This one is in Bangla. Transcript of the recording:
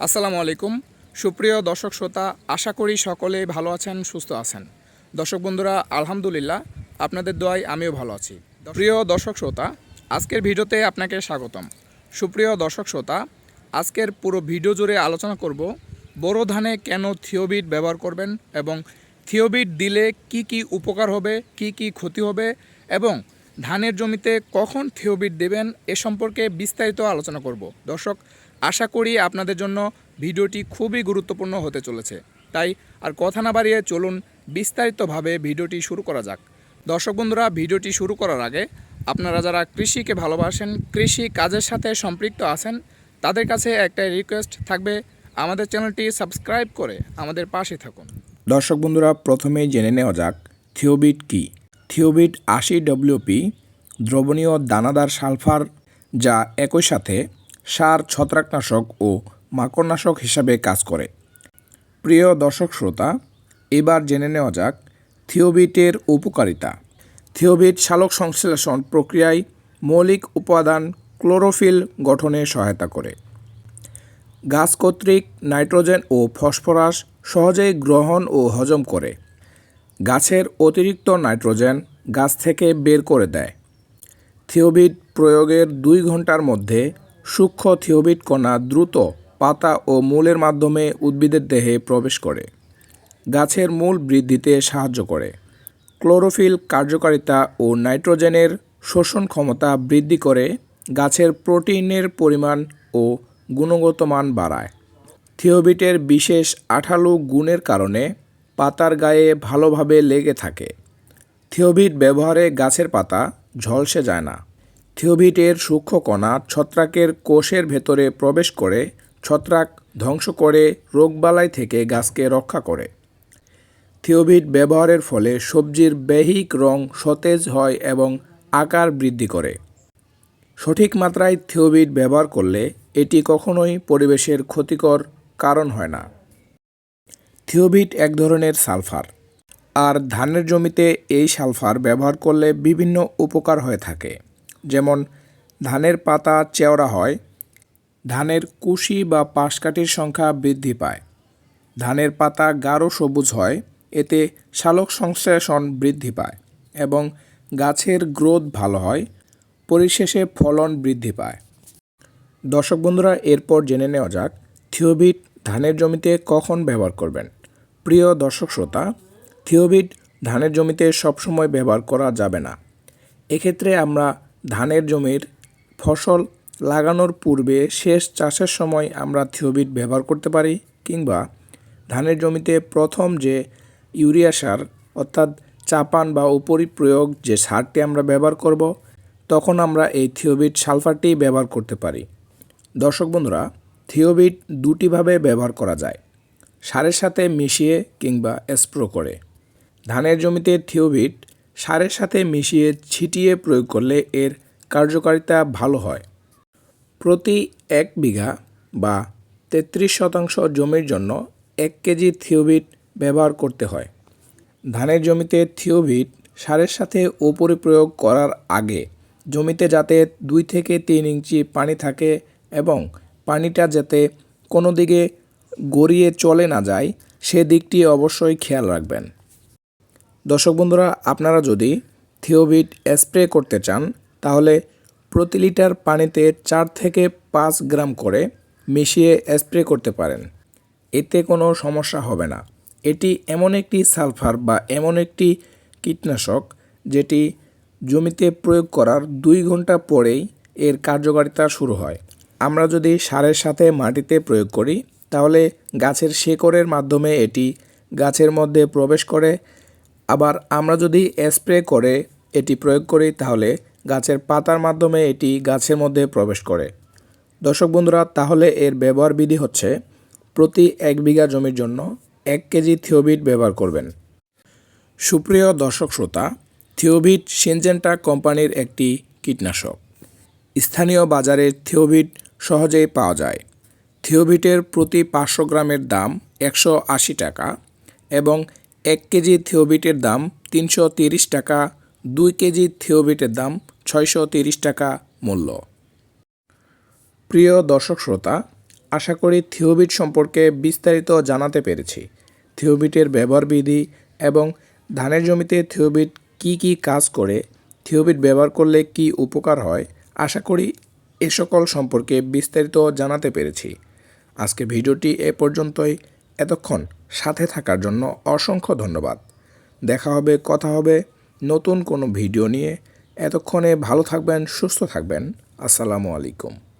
আসসালামু আলাইকুম। সুপ্রিয় দর্শক শ্রোতা, আশা করি সকলে ভালো আছেন, সুস্থ আছেন। দর্শক বন্ধুরা, আলহামদুলিল্লাহ, আপনাদের দোয়ায় আমিও ভালো আছি। প্রিয় দর্শক শ্রোতা, আজকের ভিডিওতে আপনাকে স্বাগতম। সুপ্রিয় দর্শক শ্রোতা, আজকের পুরো ভিডিও জুড়ে আলোচনা করব, বোরো ধানে কেন থিওবিট ব্যবহার করবেন এবং থিওবিট দিলে কি কি উপকার হবে, কি কি ক্ষতি হবে এবং ধানের জমিতে কখন থিওবিট দেবেন এ সম্পর্কে বিস্তারিত আলোচনা করব। দর্শক আশা করি আপনাদের জন্য ভিডিওটি খুবই গুরুত্বপূর্ণ হতে চলেছে। তাই আর কথা না বাড়িয়ে চলুন বিস্তারিতভাবে ভিডিওটি শুরু করা যাক। দর্শক বন্ধুরা, ভিডিওটি শুরু করার আগে আপনারা যারা কৃষিকে ভালোবাসেন, কৃষি কাজের সাথে সম্পৃক্ত আছেন, তাদের কাছে একটা রিকোয়েস্ট থাকবে, আমাদের চ্যানেলটি সাবস্ক্রাইব করে আমাদের পাশে থাকুন। দর্শক বন্ধুরা, প্রথমেই জেনে নেওয়া যাক, থিওবিট কি? থিওবিট আশি ডব্লিউপি দ্রবণীয় দানাদার সালফার যা একই সাথে সার, ছত্রাকনাশক ও মাকড়নাশক হিসাবে কাজ করে। প্রিয় দর্শক শ্রোতা, এবার জেনে নেওয়া যাক থিওবিটের উপকারিতা। থিওবিট সালোক সংশ্লেষণ প্রক্রিয়ায় মৌলিক উপাদান ক্লোরোফিল গঠনে সহায়তা করে। গাছ কর্তৃক নাইট্রোজেন ও ফসফরাস সহজেই গ্রহণ ও হজম করে। গাছের অতিরিক্ত নাইট্রোজেন গাছ থেকে বের করে দেয়। থিওবিট প্রয়োগের দুই ঘণ্টার মধ্যে সূক্ষ্ম থিওবিট কণা দ্রুত পাতা ও মূলের মাধ্যমে উদ্ভিদের দেহে প্রবেশ করে। গাছের মূল বৃদ্ধিতে সাহায্য করে। ক্লোরোফিল কার্যকারিতা ও নাইট্রোজেনের শোষণ ক্ষমতা বৃদ্ধি করে, গাছের প্রোটিনের পরিমাণ ও গুণগত মান বাড়ায়। থিওবিটের বিশেষ আঠালো গুণের কারণে পাতার গায়ে ভালোভাবে লেগে থাকে। থিওবিট ব্যবহারে গাছের পাতা ঝলসে যায় না। থিওবিটের সূক্ষ্ম কণা ছত্রাকের কোষের ভেতরে প্রবেশ করে, ছত্রাক ধ্বংস করে, রোগবালাই থেকে গাছকে রক্ষা করে। থিওবিট ব্যবহারের ফলে সবজির বেহিক রং সতেজ হয় এবং আকার বৃদ্ধি করে। সঠিক মাত্রায় থিওবিট ব্যবহার করলে এটি কখনোই পরিবেশের ক্ষতিকর কারণ হয় না। থিওবিট এক ধরনের সালফার, আর ধানের জমিতে এই সালফার ব্যবহার করলে বিভিন্ন উপকার হয়ে থাকে। যেমন ধানের পাতা চেওড়া হয়, ধানের কুশি বা পাশকাঠির সংখ্যা বৃদ্ধি পায়। ধানের পাতা গাঢ় সবুজ হয়, এতে সালোক সংশ্লেষণ বৃদ্ধি পায় এবং গাছের গ্রোথ ভালো হয়, পরিশেষে ফলন বৃদ্ধি পায়। দর্শক বন্ধুরা, এরপর জেনে নেওয়া যাক থিওবিট ধানের জমিতে কখন ব্যবহার করবেন। প্রিয় দর্শক শ্রোতা, থিওবিট ধানের জমিতে সবসময় ব্যবহার করা যাবে না। এক্ষেত্রে আমরা ধানের জমির ফসল লাগানোর পূর্বে শেষ চাষের সময় আমরা থিওবিট ব্যবহার করতে পারি কিংবা ধানের জমিতে প্রথম যে ইউরিয়া সার, অর্থাৎ চাপান বা উপরি প্রয়োগ যে সারটি আমরা ব্যবহার করব, তখন আমরা এই থিওবিট সালফারটি ব্যবহার করতে পারি। দর্শক বন্ধুরা, থিওবিট দুটিভাবে ব্যবহার করা যায়। সারের সাথে মিশিয়ে কিংবা স্প্রো করে। ধানের জমিতে থিওবিট সারের সাথে মিশিয়ে ছিটিয়ে প্রয়োগ করলে এর কার্যকারিতা ভালো হয়। প্রতি এক বিঘা বা তেত্রিশ শতাংশ জমির জন্য এক কেজি থিওবিট ব্যবহার করতে হয়। ধানের জমিতে থিওবিট সারের সাথে ওপরে প্রয়োগ করার আগে জমিতে যাতে দুই থেকে তিন ইঞ্চি পানি থাকে এবং পানিটা যাতে কোনো দিকে গড়িয়ে চলে না যায়, সে দিকটি অবশ্যই খেয়াল রাখবেন। দর্শক বন্ধুরা, আপনারা যদি থিওবিট স্প্রে করতে চান, তাহলে প্রতি লিটার পানিতে চার থেকে পাঁচ গ্রাম করে মিশিয়ে স্প্রে করতে পারেন। এতে কোনো সমস্যা হবে না। এটি এমন একটি সালফার বা এমন একটি কীটনাশক যেটি জমিতে প্রয়োগ করার দুই ঘণ্টা পরেই এর কার্যকারিতা শুরু হয়। আমরা যদি সারের সাথে মাটিতে প্রয়োগ করি, তাহলে গাছের শেকড়ের মাধ্যমে এটি গাছের মধ্যে প্রবেশ করে আবার আমরা যদি স্প্রে করে এটি প্রয়োগ করি, তাহলে গাছের পাতার মাধ্যমে এটি গাছের মধ্যে প্রবেশ করে। দর্শক বন্ধুরা, তাহলে এর ব্যবহার বিধি হচ্ছে, প্রতি এক বিঘা জমির জন্য এক কেজি থিওবিট ব্যবহার করবেন। সুপ্রিয় দর্শক শ্রোতা, থিওবিট সিনজেন্টা কোম্পানির একটি কীটনাশক। স্থানীয় বাজারে থিওবিট সহজেই পাওয়া যায়। থিওবিটের প্রতি পাঁচশো গ্রামের দাম একশো আশি টাকা এবং এক কেজি থিওবিটের দাম তিনশো তিরিশ টাকা, দুই কেজি থিওবিটের দাম ছয়শো তিরিশ টাকা মূল্য। প্রিয় দর্শক শ্রোতা, আশা করি থিওবিট সম্পর্কে বিস্তারিত জানাতে পেরেছি। থিওবিটের ব্যবহার বিধি এবং ধানের জমিতে থিওবিট কি কি কাজ করে, থিওবিট ব্যবহার করলে কি উপকার হয়, আশা করি এ সকল সম্পর্কে বিস্তারিত জানাতে পেরেছি। আজকে ভিডিওটি এ পর্যন্তই। এতক্ষণ সাথে থাকার জন্য অসংখ্য ধন্যবাদ। দেখা হবে, কথা হবে, নতুন কোনো ভিডিও নিয়ে। এতক্ষণে ভালো থাকবেন, সুস্থ থাকবেন। আসসালামু আলাইকুম।